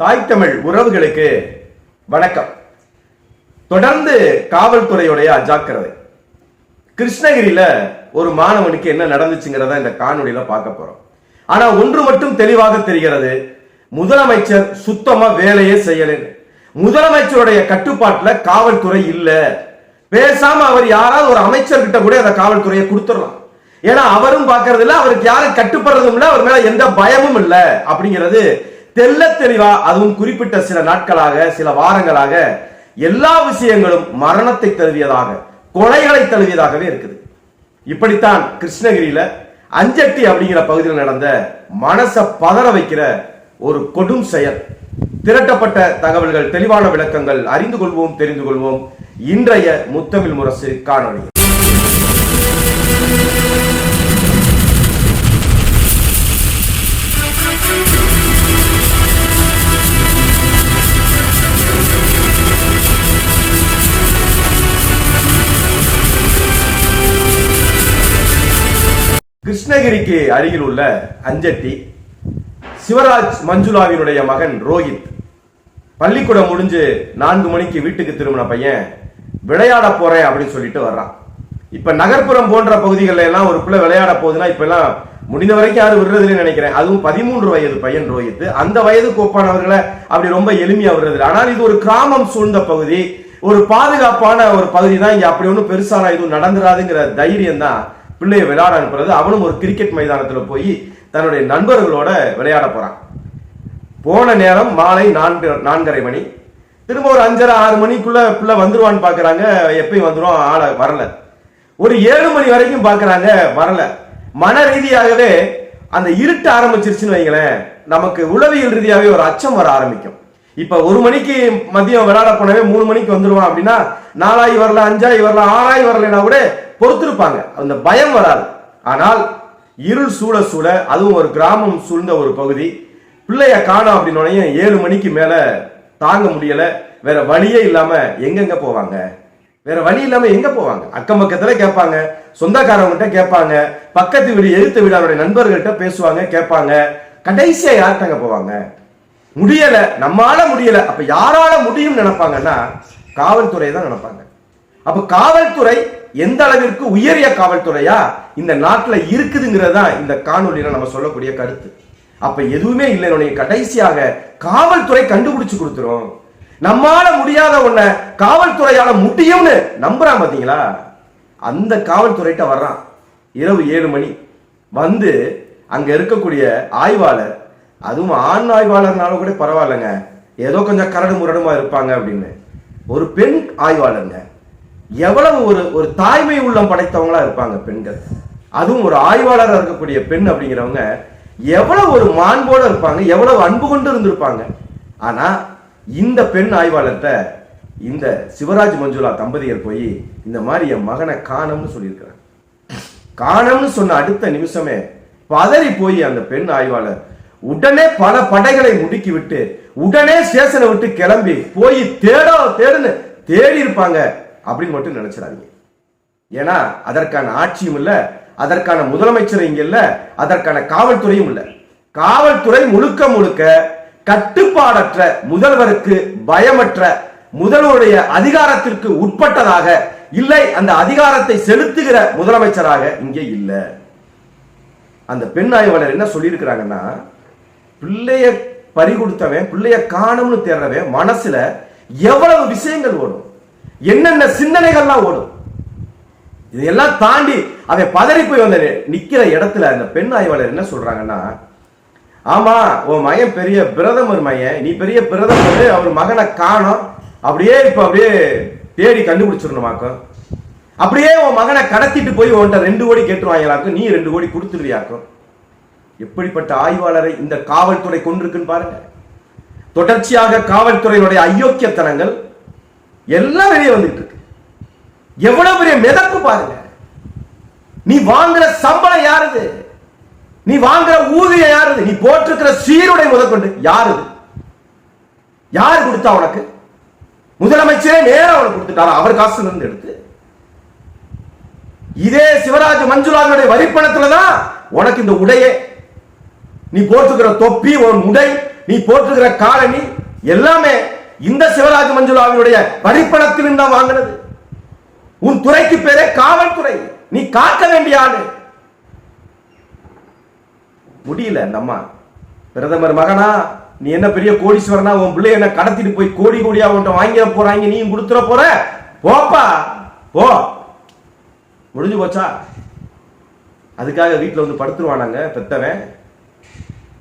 தாய் தமிழ் உறவுகளுக்கு வணக்கம். தொடர்ந்து காவல்துறையுடைய அஜாக்கிரதை. கிருஷ்ணகிரியில ஒரு மாணவனுக்கு என்ன நடந்துச்சுங்கிறத இந்த காணொலியில பார்க்க போறோம். ஆனா ஒன்று மட்டும் தெளிவாக தெரிகிறது. முதலமைச்சர் சுத்தமா வேலையே செய்யல. முதலமைச்சருடைய கட்டுப்பாட்டுல காவல்துறை இல்ல. பேசாம அவர் யாராவது ஒரு அமைச்சர் கிட்ட கூட அந்த காவல்துறையை கொடுத்துடலாம். ஏன்னா அவரும் பார்க்கறது இல்ல அவருக்கு யாரும் கட்டுப்படுறதும் இல்ல அவர் மேல எந்த பயமும் இல்ல அப்படிங்கிறது தெல்ல தெளிவா அதுவும் குறிப்பிட்ட சில நாட்களாக சில வாரங்களாக எல்லா விஷயங்களும் மரணத்தை தழுவியதாக கொலைகளை தழுவியதாகவே இருக்குது. இப்படித்தான் கிருஷ்ணகிரியில அஞ்சட்டி அப்படிங்கிற பகுதியில் நடந்த மனச பதற வைக்கிற ஒரு கொடும் செயல். திரட்டப்பட்ட தகவல்கள் தெளிவான விளக்கங்கள் அறிந்து கொள்வோம் தெரிந்து கொள்வோம். இன்றைய முத்தமிழ் முரசு காணொளி கிருஷ்ணகிரிக்கு அருகில் உள்ள அஞ்சட்டி சிவராஜ் மஞ்சுளாவினுடைய மகன் ரோஹித். பள்ளிக்கூடம் முடிஞ்சு நான்கு மணிக்கு வீட்டுக்கு திரும்பின பையன் விளையாட போறேன் அப்படின்னு சொல்லிட்டு வர்றான். இப்ப நகர்ப்புறம் போன்ற பகுதிகளில் எல்லாம் ஒரு பிள்ளை விளையாட போகுதுன்னா இப்ப எல்லாம் முடிந்த வரைக்கும் யாரும் விடுறதுன்னு நினைக்கிறேன். அதுவும் பதிமூன்று வயது பையன் ரோஹித். அந்த வயதுக்கு ஒப்பானவர்களை அப்படி ரொம்ப எளிமையா விடுறது ஆனால் இது ஒரு கிராமம் சூழ்ந்த பகுதி. ஒரு பாதுகாப்பான ஒரு பகுதி தான். இங்க அப்படி ஒன்றும் பெருசான எதுவும் நடந்துராதுங்கிற தைரியம் தான் பிள்ளையை விளையாட அனுப்புறது அவனும் ஒரு கிரிக்கெட் மைதானத்தில் போய் தன்னுடைய நண்பர்களோட விளையாட போறான். போன நேரம் மாலை நான்கு நான்கரை மணி. திரும்ப ஒரு அஞ்சரை ஆறு மணிக்குள்ள பிள்ளை வந்துருவான்னு பாக்குறாங்க. எப்பயும் வந்துடும் ஆளை வரல. ஒரு ஏழு மணி வரைக்கும் பாக்குறாங்க வரல. மன ரீதியாகவே அந்த இருட்டு ஆரம்பிச்சிருச்சுன்னு வைங்களேன் நமக்கு உளவியல் ரீதியாகவே ஒரு அச்சம் வர ஆரம்பிக்கும். இப்ப ஒரு மணிக்கு மதியம் விளையாட போனவே மூணு மணிக்கு வந்துருவான் அப்படின்னா நாலாயி வரல அஞ்சாயி வரல ஆறாயி வரலைன்னா கூட பொறுத்திருப்பாங்க. அந்த பயம் வராது. ஆனால் இருள் சூழ சூழ அதுவும் ஒரு கிராமம் சூழ்ந்த ஒரு பகுதி. பிள்ளைய காணோம் அப்படின்னு ஏழு மணிக்கு மேல தாங்க முடியல. வேற வழியே இல்லாம எங்கெங்க போவாங்க? வேற வழி இல்லாம எங்க போவாங்க? அக்கம் பக்கத்துல கேட்பாங்க. சொந்தக்காரவங்ககிட்ட கேட்பாங்க. பக்கத்து வீடு எழுத்த வீடு அவருடைய நண்பர்கள்ட்ட பேசுவாங்க கேட்பாங்க. கடைசியா யார்கிட்டங்க போவாங்க? முடியல. நம்மால முடியல. அப்ப யாரால முடியும் நினைப்பாங்கன்னா காவல்துறை தான் நினைப்பாங்க. அப்ப காவல்துறை எந்த அளவிற்கு உயரிய காவல்துறையா? இந்த நாட்டில் இருக்குதுங்கிறதா இந்த காணொலியில நம்ம சொல்லக்கூடிய கருத்து. அப்ப எதுவுமே இல்லை கடைசியாக காவல்துறை கண்டுபிடிச்சு கொடுத்துரும். நம்மால முடியாத ஒன்ன காவல்துறையால முடியும்னு நம்புறான் பாத்தீங்களா? அந்த காவல்துறைகிட்ட வர்றான். இரவு ஏழு மணி. வந்து அங்க இருக்கக்கூடிய ஆய்வாளர் அதுவும் ஆண் ஆய்வாளர்னாலும் கூட பரவாயில்லைங்க. ஏதோ கொஞ்சம் கரடு முரடுமா இருப்பாங்க அப்படின்னு. ஒரு பெண் ஆய்வாளருங்க. எவ்வளவு ஒரு ஒரு தாய்மை உள்ளம் படைத்தவங்களா இருப்பாங்க பெண்கள். அதுவும் ஒரு ஆய்வாளராக இருக்கக்கூடிய பெண் அப்படிங்கிறவங்க எவ்வளவு ஒரு மாண்போட இருப்பாங்க எவ்வளவு அன்பு கொண்டு இருந்திருப்பாங்க. ஆனா இந்த பெண் ஆய்வாளர்கிட்ட இந்த சிவராஜ் மஞ்சுளா தம்பதியர் போய் இந்த மாதிரி என் மகனை காணம்னு சொல்லியிருக்கிறாங்க. காணம்னு சொன்ன அடுத்த நிமிஷமே பதறி போய் அந்த பெண் ஆய்வாளர் உடனே பல படைகளை முடுக்கி விட்டு உடனே ஸ்டேஷனை விட்டு கிளம்பி போய் தேட தேடுன்னு தேடி இருப்பாங்க அப்படின்னு மட்டும் நினைச்சிடாதீங்க. ஏன்னா அதற்கான ஆட்சியும் இல்லை அதற்கான முதலமைச்சர் இங்க இல்லை அதற்கான காவல்துறையும் இல்லை. காவல்துறை முழுக்க முழுக்க கட்டுப்பாடற்ற முதல்வருக்கு பயமற்ற முதல்வருடைய அதிகாரத்திற்கு உட்பட்டதாக இல்லை அந்த அதிகாரத்தை செலுத்துகிற முதலமைச்சராக இங்கே இல்லை. அந்த பெண் ஆய்வாளர் என்ன சொல்லியிருக்கிறாங்கன்னா பிள்ளைய பறி கொடுத்தவன் பிள்ளைய காணும்னு தேடுறவன் மனசுல எவ்வளவு விஷயங்கள் ஓடும். என்னென்ன சிந்தனைகள்லாம் ஓடும்? இதையெல்லாம் தாண்டி அவன் பதறி போய் வந்த நிக்கிற இடத்துல அந்த பெண் ஆய்வாளர் என்ன சொல்றாங்கன்னா ஆமா உன் மகன் பெரிய பிரதமர் மையன் நீ பெரிய பிரதமர் அவர் மகனை காணும். அப்படியே இப்ப அப்படியே தேடி கண்டுபிடிச்சிடணுமாக்கும். அப்படியே உன் மகனை கடத்திட்டு போய் உன்கிட்ட ரெண்டு கோடி கேட்டுருவாங்களாக்கும். நீ ரெண்டு கோடி கொடுத்துருவியாக்கும். எப்படிப்பட்ட ஆய்வாளரை இந்த காவல்துறை கொண்டிருக்குன்னு பாருங்க. தொடர்ச்சியாக காவல்துறையினுடைய அயோக்கியத்தனங்கள் எல்லாம் வெளியே வந்துட்டு இருக்கு. எவ்வளவு பெரிய மிதப்பு பாருங்க. நீ வாங்குற சம்பளம் யாருது? நீ வாங்குற ஊதியம் யாருது? நீ போட்டிருக்கிற சீருடை முதற்கொண்டு யாருது யார் கொடுத்தா உனக்கு? முதலமைச்சரே நேரம் அவனுக்கு கொடுத்துட்டாரா? அவர் காசுல இருந்து எடுத்து. இதே சிவராஜ் மஞ்சுளாவினுடைய வரிப்பணத்துல தான் உனக்கு இந்த உடையே. நீ போட்டுக்கிற தொப்பி உன் உடை நீ போட்டுக்கிற காலனி எல்லாமே இந்த சிவராஜ் மஞ்சுளாவினுடைய வரிப்பணத்திலும் தான் வாங்கினது. உன் துறைக்கு பேரே காவல்துறை. நீ காக்க வேண்டிய ஆளு. முடியல நம்ம பிரதமர் மகனா நீ என்ன பெரிய கோடீஸ்வரனா? உன் பிள்ளை என்ன கடத்திட்டு போய் கோடி கோடியா உன்ட்ட வாங்கிட போறாங்க நீயும் கொடுத்துட போற? போப்பா போ. முடிஞ்சு போச்சா? அதுக்காக வீட்டில் வந்து படுத்துருவானாங்க பெத்தவன்.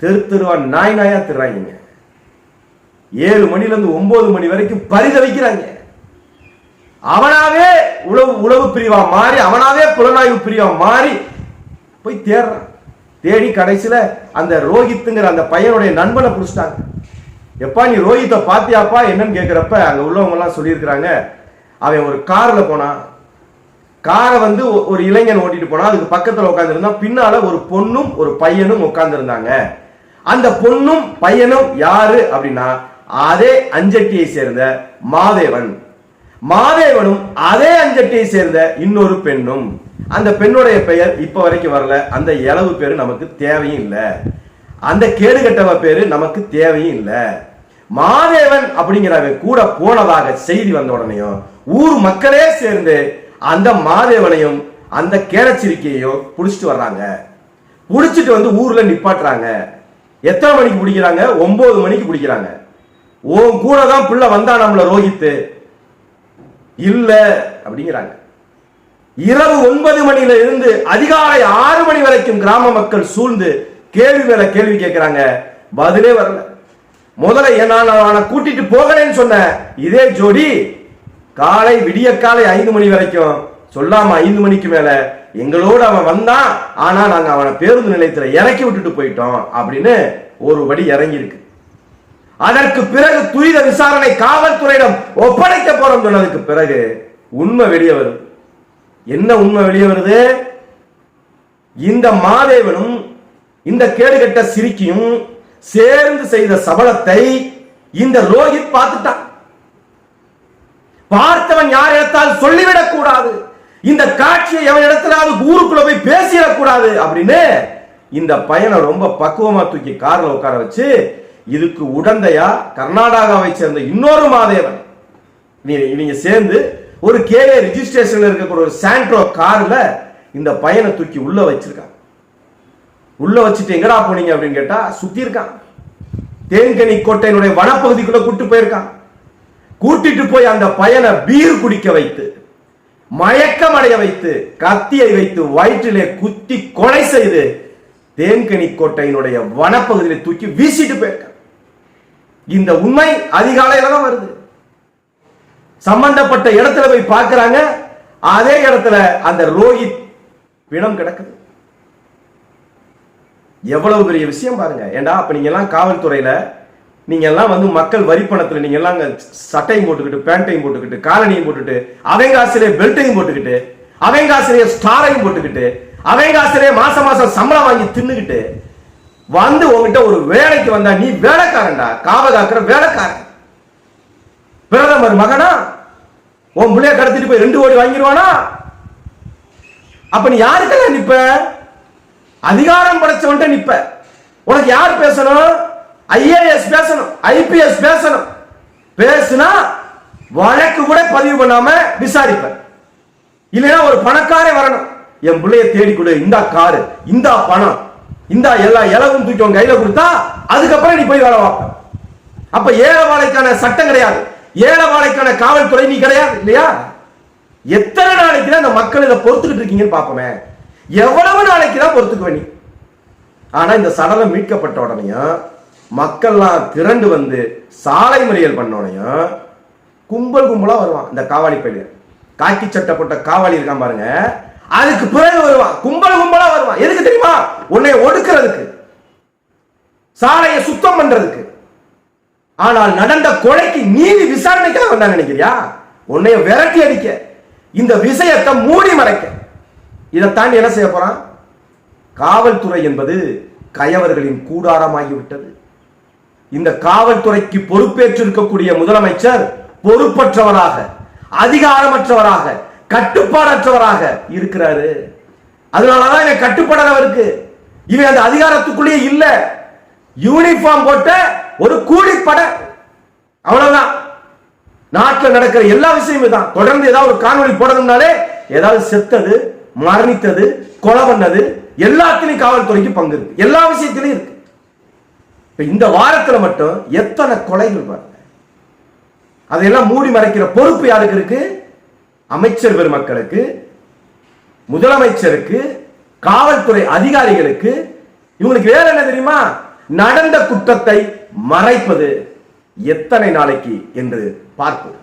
தெரு தெருவா நாய் நாயா திருறாங்க ஏழு மணிலேருந்து ஒன்பது மணி வரைக்கும் பரித வைக்கிறாங்க. அவனாவே உளவு உளவு பிரிவா மாறி அவனாவே புலனாய்வு பிரிவா மாறி போய் தேடுறான். தேடி கடைசியில அந்த ரோஹித்துங்கிற அந்த பையனுடைய நண்பனை பிடிச்சிட்டாங்க. எப்பா நீ ரோஹித்தை பாத்தியாப்பா? என்னன்னு கேட்குறப்ப அங்கே உள்ளவங்க எல்லாம் சொல்லியிருக்கிறாங்க. அவன் ஒரு காரில் போனான். காரை வந்து ஒரு இளைஞன் ஓட்டிட்டு போனா அதுக்கு பக்கத்தில் உட்காந்துருந்தான் பின்னால ஒரு பொண்ணும் ஒரு பையனும் உட்காந்துருந்தாங்க அந்த பொண்ணும் பையனும் யாரு அப்படின்னா அதே அஞ்சட்டியை சேர்ந்த மாதேவன். மாதேவனும் அதே அஞ்சட்டியை சேர்ந்த இன்னொரு பெண்ணும். அந்த பெண்ணுடைய பெயர் இப்ப வரைக்கும் வரல. அந்த இளவு பேரு நமக்கு தேவையும் இல்லை. அந்த கேடு கட்டவ பேரு நமக்கு தேவையும் இல்லை. மாதேவன் அப்படிங்கிறவன் கூட போனதாக செய்தி வந்த உடனேயும் ஊர் மக்களே சேர்ந்து அந்த மாதேவனையும் அந்த கேரச்சிரிக்கையோ புடிச்சிட்டு வர்றாங்க. புடிச்சிட்டு வந்து ஊர்ல நிப்பாட்டுறாங்க. எத்தனை மணிக்கு பிடிக்கிறாங்க? ஒன்பது மணிக்கு பிடிக்கிறாங்க. உன் கூட தான் பிள்ளை வந்தா நம்மள ரோஹித்து இல்ல அப்படிங்கிறாங்க. இரவு ஒன்பது மணியில இருந்து அதிகாலை ஆறு மணி வரைக்கும் கிராம மக்கள் சூழ்ந்து கேள்வி மேல கேள்வி கேட்கிறாங்க. பதிலே வரல. முதல்ல என்ன அவனை கூட்டிட்டு போகலன்னு சொன்ன இதே ஜோடி காலை விடிய காலை ஐந்து மணி வரைக்கும். சொல்லாம ஐந்து மணிக்கு மேல எங்களோட அவன் வந்தான். ஆனா நாங்க அவனை பேருந்து நிலையத்துல இறக்கி விட்டுட்டு போயிட்டோம் அப்படின்னு ஒரு படி இறங்கி இருக்கு அதற்கு பிறகு துரித விசாரணை காவல்துறையிடம் ஒப்படைக்க போறோம் சொன்னதுக்கு பிறகு உண்மை வெளியே வருது. என்ன உண்மை வெளியே வருது? இந்த மாதேவனும் இந்த கேடுகட்ட சிரிக்கியும் சேர்ந்து செய்த சபலத்தை இந்த ரோஹித் பார்த்துட்டான். பார்த்தவன் யார் இடத்தால் சொல்லிவிடக் கூடாது. இந்த காட்சியை எவன் இடத்திலாவது ஊருக்குள்ள போய் பேசிடக்கூடாது அப்படின்னு இந்த பையனை ரொம்ப பக்குவமா தூக்கி கார்ல உட்கார வச்சு இதுக்கு உடந்தையா கர்நாடகாவை சேர்ந்த இன்னொரு மாதேவன். நீ- இவங்க சேர்ந்து ஒரு கேஏ ரிஜிஸ்ட்ரேஷன்ல இருக்கக்கூடிய ஒரு சாண்ட்ரோ கார்ல இந்த பையனை தூக்கி உள்ள வச்சிருக்கான் உள்ள வச்சுட்டு எங்கடா போனீங்க அப்படின்னு கேட்டா சுத்தி இருக்கான். தேன்கனி கோட்டையினுடைய வனப்பகுதிக்குள்ள கூட்டு போயிருக்கான். கூட்டிட்டு போய் அந்த பையனை பீர் குடிக்க வைத்து மயக்கம் அடைய வைத்து கத்தியை வைத்து வயிற்றிலே குத்தி கொலை செய்து தேன்கனி கோட்டையினுடைய வனப்பகுதியில தூக்கி வீசிட்டு போயிருக்கான். இந்த உண்மை அதிகாலையில தான் வருது. சம்பந்தப்பட்ட இடத்துல போய் பார்க்கறாங்க அதே இடத்துல அந்த ரோஹித் பிணம் கிடக்குது. எவ்வளவு பெரிய விஷயம் பாருங்க. ஏண்டா அப்ப நீங்க எல்லாம் காவல்துறையில நீங்க எல்லாம் வந்து மக்கள் வரிப்பணத்துல நீங்க எல்லாம் அங்க சட்டையும் போட்டுக்கிட்டு பேண்ட்டையும் போட்டுக்கிட்டு காலனியும் போட்டுக்கிட்டு அவங்க ஆசிரியை பெல்ட்டையும் போட்டுக்கிட்டு அவங்க ஆசிரியர் ஸ்டாரையும் போட்டுக்கிட்டு அவங்க ஆசிரியர் மாசம் மாசம் சம்பளம் வாங்கி தின்னுக்கிட்டு வந்து உங்ககிட்ட ஒரு வேலைக்கு வந்தா நீ வேலைக்காரன்டா. காவகாக்கிற வேலைக்காரன். பிரதமர் மகனா? உன் பிள்ளைய கடத்திட்டு போய் ரெண்டு கோடி வாங்கிடுவானா அப்ப நீ யாருக்கெல்லாம் நிப்ப? அதிகாரம் படைச்சவன்ட்ட நிப்ப. உனக்கு யார் பேசணும்? ஐஏஎஸ் பேசணும் ஐபிஎஸ் பேசணும். பேசுனா வழக்கு கூட பதிவு பண்ணாம விசாரிப்பேன் இல்லைன்னா ஒரு பணக்காரே வரணும். என் பிள்ளைய தேடி கொடு இந்த காரு இந்த பணம். இந்த எல்லா இலவும் தூக்கி உன் கையில கொடுத்தா அதுக்கப்புறம் நீ போய் வேலை பார்ப்ப. அப்ப ஏழவாளைக்கான சட்டம் கிடையாது. ஏழவாளைக்கான காவல்துறை நீ கிடையாது இல்லையா? எத்தனை நாளைக்கு தான் இந்த மக்கள் இதை பொறுத்துக்கிட்டு இருக்கீங்கன்னு பார்ப்போமே. எவ்வளவு நாளைக்கு தான் பொறுத்துக்குவ நீ? ஆனா இந்த சடலம் மீட்கப்பட்ட உடனேயும் மக்கள்லாம் திரண்டு வந்து சாலை மறியல் பண்ண உடனேயும் கும்பல் கும்பலா வருவான் இந்த காவாலி பையன் காக்கி சட்டப்பட்ட காவாலி இருக்கான் பாருங்க. அதுக்கு பிறகு வருவான். கும்பல் கும்பலா வருவான். எதுக்கு தெரியுமா? உன்னை ஒடுக்கிறதுக்கு சாலையை சுத்தம் பண்றதுக்கு. ஆனால் நடந்த கொலைக்கு நீதி விசாரணைக்காக வந்தா நினைக்கிறியா? உன்னைய விரட்டி அடிக்க இந்த விஷயத்தை மூடி மறைக்க. இதை தாண்டி என்ன செய்ய போறான்? காவல்துறை என்பது கயவர்களின் கூடாரமாகிவிட்டது. இந்த காவல்துறைக்கு பொறுப்பேற்றிருக்கக்கூடிய முதலமைச்சர் பொறுப்பற்றவராக அதிகாரமற்றவராக கட்டுப்பாடற்றவராக இருக்கிறாரு. அதனாலதான் எனக்கு கட்டுப்பாடு அவருக்கு இவன் அந்த அதிகாரத்துக்குள்ளேயே இல்ல. யூனிஃபார்ம் போட்ட ஒரு கூலிப்பட. அவ்வளவுதான். நாட்டில் நடக்கிற எல்லா விஷயமும் தான் தொடர்ந்து ஏதாவது ஒரு காணொலி போடணும்னாலே ஏதாவது செத்தது மரணித்தது கொலை பண்ணது எல்லாத்திலையும் காவல்துறைக்கு பங்கு இருக்கு. எல்லா விஷயத்திலையும் இருக்கு. இப்போ இந்த வாரத்தில் மட்டும் எத்தனை கொலைகள் பாருங்க. அதையெல்லாம் மூடி மறைக்கிற பொறுப்பு யாருக்கு இருக்கு? அமைச்சர் பெருமக்களுக்கு முதலமைச்சருக்கு காவல்துறை அதிகாரிகளுக்கு இவங்களுக்கு வேலை என்ன தெரியுமா? நடந்த குற்றத்தை மறைப்பது எத்தனை நாளைக்கு என்று பார்ப்போம்.